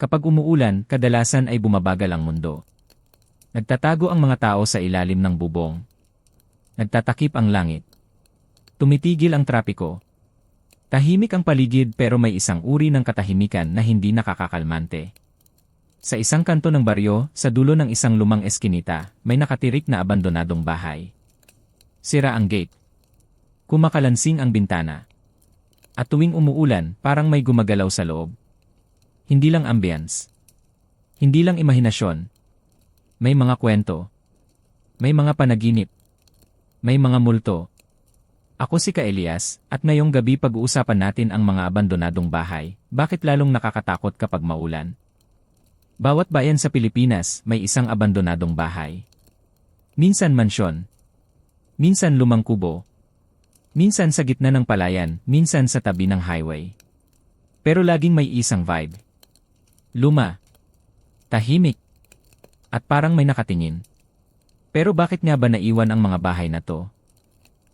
Kapag umuulan, kadalasan ay bumabagal ang mundo. Nagtatago ang mga tao sa ilalim ng bubong. Nagtatakip ang langit. Tumitigil ang trapiko. Tahimik ang paligid pero may isang uri ng katahimikan na hindi nakakakalmante. Sa isang kanto ng baryo, sa dulo ng isang lumang eskinita, may nakatirik na abandonadong bahay. Sira ang gate. Kumakalansing ang bintana. At tuwing umuulan, parang may gumagalaw sa loob. Hindi lang ambience. Hindi lang imahinasyon. May mga kwento. May mga panaginip. May mga multo. Ako si Ka Elias, at ngayong gabi pag-uusapan natin ang mga abandonadong bahay. Bakit lalong nakakatakot kapag maulan? Bawat bayan sa Pilipinas may isang abandonadong bahay. Minsan mansyon. Minsan lumang kubo. Minsan sa gitna ng palayan, minsan sa tabi ng highway. Pero laging may isang vibe. Luma. Tahimik. At parang may nakatingin. Pero bakit nga ba naiwan ang mga bahay na to?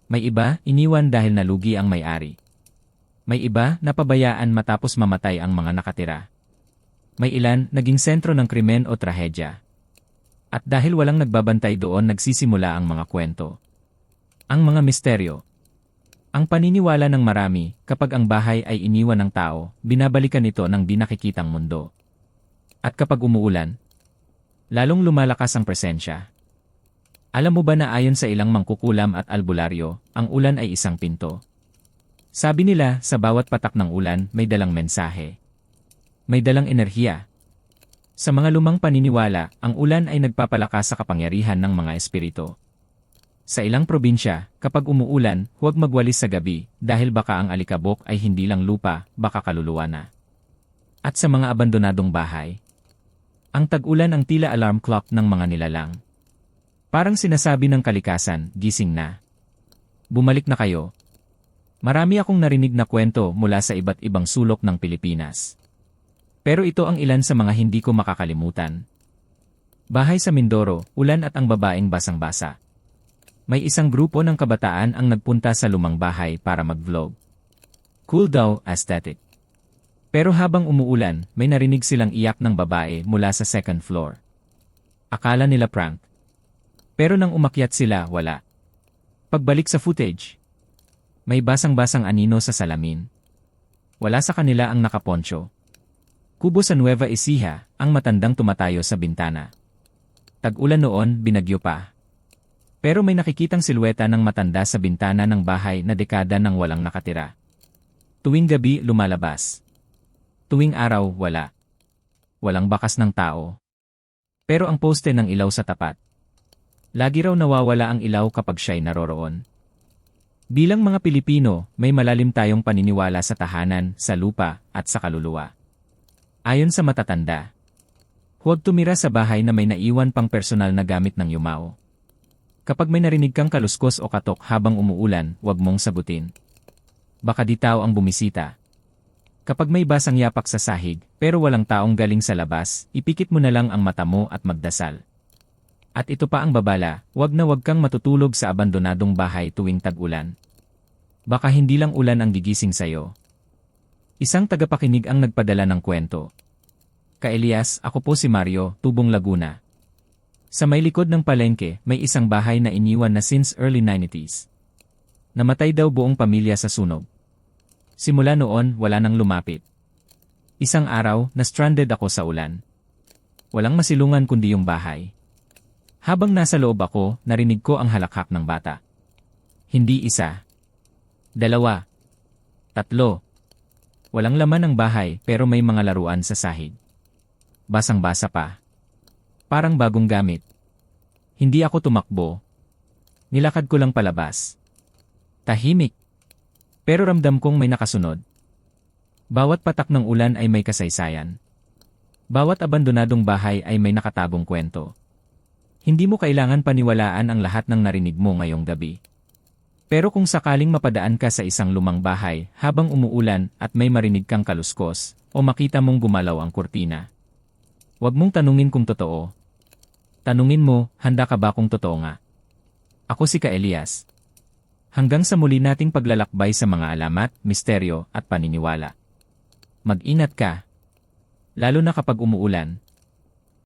May iba, iniwan dahil nalugi ang may-ari. May iba, napabayaan matapos mamatay ang mga nakatira. May ilan, naging sentro ng krimen o trahedya. At dahil walang nagbabantay doon nagsisimula ang mga kwento. Ang mga misteryo. Ang paniniwala ng marami, kapag ang bahay ay iniwan ng tao, binabalikan ito ng di nakikitang mundo. At kapag umuulan, lalong lumalakas ang presensya. Alam mo ba na ayon sa ilang mangkukulam at albularyo, ang ulan ay isang pinto? Sabi nila, sa bawat patak ng ulan may dalang mensahe. May dalang enerhiya. Sa mga lumang paniniwala, ang ulan ay nagpapalakas sa kapangyarihan ng mga espiritu. Sa ilang probinsya, kapag umuulan, huwag magwalis sa gabi dahil baka ang alikabok ay hindi lang lupa, baka kaluluwa na. At sa mga abandonadong bahay, ang tag-ulan ang tila alarm clock ng mga nilalang. Parang sinasabi ng kalikasan, gising na. Bumalik na kayo. Marami akong narinig na kwento mula sa iba't ibang sulok ng Pilipinas. Pero ito ang ilan sa mga hindi ko makakalimutan. Bahay sa Mindoro, ulan at ang babaeng basang-basa. May isang grupo ng kabataan ang nagpunta sa lumang bahay para mag-vlog. Cool daw, aesthetic. Pero habang umuulan, may narinig silang iyak ng babae mula sa second floor. Akala nila prank. Pero nang umakyat sila, wala. Pagbalik sa footage, may basang-basang anino sa salamin. Wala sa kanila ang nakaponcho. Kubo sa Nueva Ecija, ang matandang tumatayo sa bintana. Tag-ulan noon, binagyo pa. Pero may nakikitang silweta ng matanda sa bintana ng bahay na dekada nang walang nakatira. Tuwing gabi, lumalabas. Tuwing araw, wala. Walang bakas ng tao. Pero ang poste ng ilaw sa tapat, Lagi raw nawawala ang ilaw kapag siya'y naroroon. Bilang mga Pilipino, may malalim tayong paniniwala sa tahanan, sa lupa, at sa kaluluwa. Ayon sa matatanda, huwag tumira sa bahay na may naiwan pang personal na gamit ng yumao. Kapag may narinig kang kaluskos o katok habang umuulan, huwag mong sagutin. Baka di tao ang bumisita. Kapag may basang yapak sa sahig, pero walang taong galing sa labas, ipikit mo na lang ang mata mo at magdasal. At ito pa ang babala, wag na wag kang matutulog sa abandonadong bahay tuwing tag-ulan. Baka hindi lang ulan ang gigising sa'yo. Isang tagapakinig ang nagpadala ng kwento. Ka Elias, ako po si Mario, Tubong Laguna. Sa may likod ng palengke, may isang bahay na iniwan na since early 90s. Namatay daw buong pamilya sa sunog. Simula noon, wala nang lumapit. Isang araw, na-stranded ako sa ulan. Walang masilungan kundi yung bahay. Habang nasa loob ako, narinig ko ang halakhak ng bata. Hindi isa. Dalawa. Tatlo. Walang laman ng bahay pero may mga laruan sa sahig. Basang-basa pa. Parang bagong gamit. Hindi ako tumakbo. Nilakad ko lang palabas. Tahimik. Pero ramdam kong may nakasunod. Bawat patak ng ulan ay may kasaysayan. Bawat abandonadong bahay ay may nakatabong kwento. Hindi mo kailangan paniwalaan ang lahat ng narinig mo ngayong gabi. Pero kung sakaling mapadaan ka sa isang lumang bahay habang umuulan at may marinig kang kaluskos o makita mong gumalaw ang kurtina, huwag mong tanungin kung totoo. Tanungin mo, handa ka ba kung totoo nga? Ako si Ka Elias. Hanggang sa muli nating paglalakbay sa mga alamat, misteryo at paniniwala. Mag-inat ka. Lalo na kapag umuulan.